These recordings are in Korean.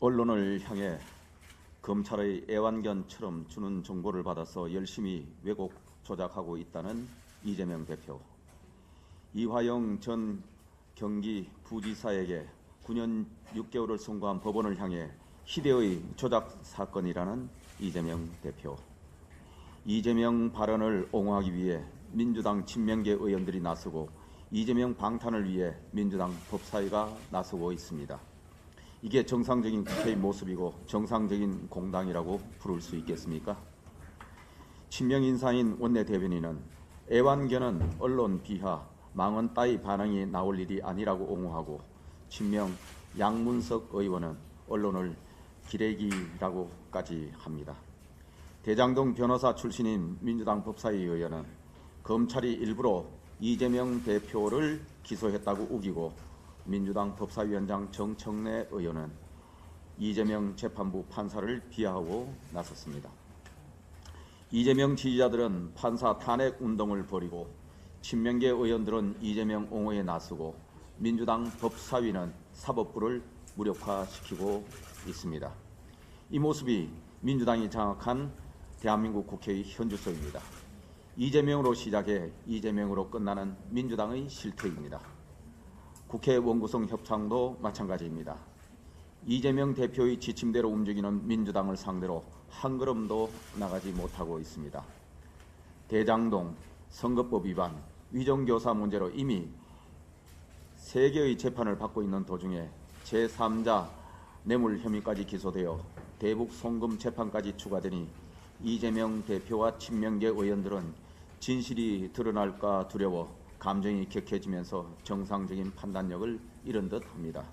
언론을 향해 검찰의 애완견처럼 주는 정보를 받아서 열심히 왜곡 조작하고 있다는 이재명 대표. 이화영 전 경기 부지사에게 9년 6개월을 선고한 법원을 향해 희대의 조작 사건이라는 이재명 대표. 이재명 발언을 옹호하기 위해 민주당 친명계 의원들이 나서고 이재명 방탄을 위해 민주당 법사위가 나서고 있습니다. 이게 정상적인 국회의 모습이고 정상적인 공당이라고 부를 수 있겠습니까? 친명 인사인 원내대변인은 애완견은 언론 비하, 망언 따위 반응이 나올 일이 아니라고 옹호하고 친명 양문석 의원은 언론을 기레기라고까지 합니다. 대장동 변호사 출신인 민주당 법사위 의원은 검찰이 일부러 이재명 대표를 기소했다고 우기고 민주당 법사위원장 정청래 의원은 이재명 재판부 판사를 비하하고 나섰습니다. 이재명 지지자들은 판사 탄핵 운동을 벌이고 친명계 의원들은 이재명 옹호에 나서고 민주당 법사위는 사법부를 무력화시키고 있습니다. 이 모습이 민주당이 장악한 대한민국 국회의 현주소입니다. 이재명으로 시작해 이재명으로 끝나는 민주당의 실태입니다. 국회 원구성 협상도 마찬가지입니다. 이재명 대표의 지침대로 움직이는 민주당을 상대로 한 걸음도 나가지 못하고 있습니다. 대장동, 선거법 위반, 위정교사 문제로 이미 세 개의 재판을 받고 있는 도중에 제3자 뇌물 혐의까지 기소되어 대북 송금 재판까지 추가되니 이재명 대표와 친명계 의원들은 진실이 드러날까 두려워 감정이 격해지면서 정상적인 판단력을 잃은 듯합니다.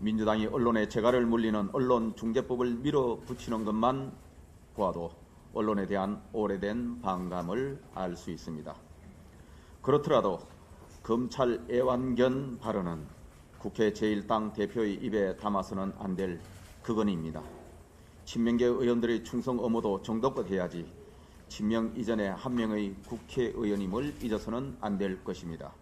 민주당이 언론에 재갈을 물리는 언론 중재법을 밀어붙이는 것만 보아도 언론에 대한 오래된 반감을 알 수 있습니다. 그렇더라도 검찰 애완견 발언은 국회 제1당 대표의 입에 담아서는 안 될 그건입니다. 친명계 의원들의 충성 의무도 정도껏 해야지 친명 이전에 한 명의 국회의원임을 잊어서는 안 될 것입니다.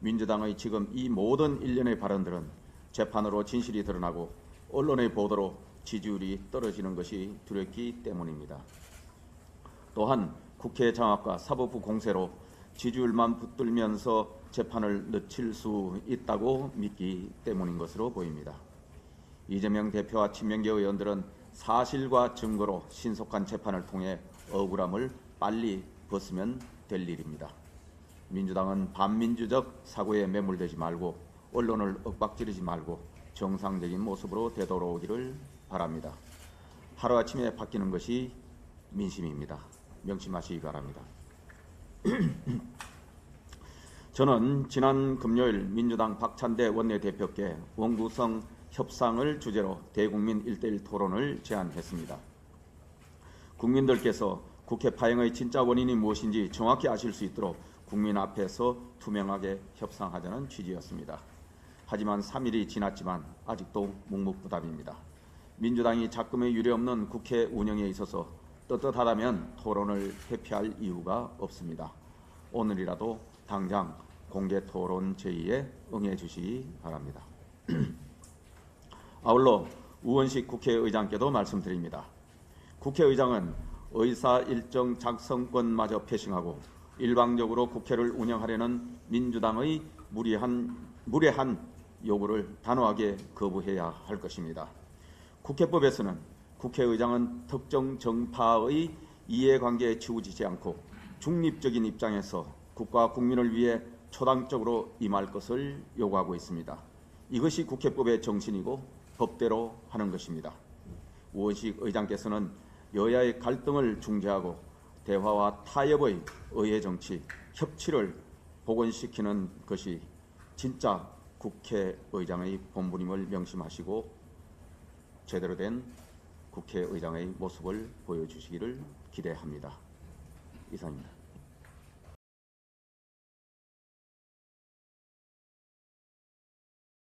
민주당의 지금 이 모든 일련의 발언들은 재판으로 진실이 드러나고 언론의 보도로 지지율이 떨어지는 것이 두렵기 때문입니다. 또한 국회 장악과 사법부 공세로 지지율만 붙들면서 재판을 늦출 수 있다고 믿기 때문인 것으로 보입니다. 이재명 대표와 친명계 의원들은 사실과 증거로 신속한 재판을 통해 억울함을 빨리 벗으면 될 일입니다. 민주당은 반민주적 사고에 매몰되지 말고 언론을 윽박지르지 말고 정상적인 모습으로 되돌아오기를 바랍니다. 하루아침에 바뀌는 것이 민심입니다. 명심하시기 바랍니다. 저는 지난 금요일 민주당 박찬대 원내대표께 원구성 협상을 주제로 대국민 일대일 토론을 제안했습니다. 국민들께서 국회 파행의 진짜 원인이 무엇인지 정확히 아실 수 있도록 국민 앞에서 투명하게 협상하자는 취지였습니다. 하지만 3일이 지났지만 아직도 묵묵부답입니다. 민주당이 자금의 유례없는 국회 운영에 있어서 떳떳하다면 토론을 회피할 이유가 없습니다. 오늘이라도 당장 공개 토론 제의에 응해 주시기 바랍니다. 아울러 우원식 국회의장께도 말씀드립니다. 국회의장은 의사 일정 작성권마저 패싱하고 일방적으로 국회를 운영하려는 민주당의 무리한 무례한 요구를 단호하게 거부해야 할 것입니다. 국회법에서는 국회의장은 특정 정파의 이해관계에 치우치지 않고 중립적인 입장에서 국가 국민을 위해 초당적으로 임할 것을 요구하고 있습니다. 이것이 국회법의 정신이고 법대로 하는 것입니다. 우원식 의장께서는 여야의 갈등을 중재하고 대화와 타협의 의회 정치, 협치를 복원시키는 것이 진짜 국회의장의 본분임을 명심하시고 제대로 된 국회의장의 모습을 보여주시기를 기대합니다. 이상입니다.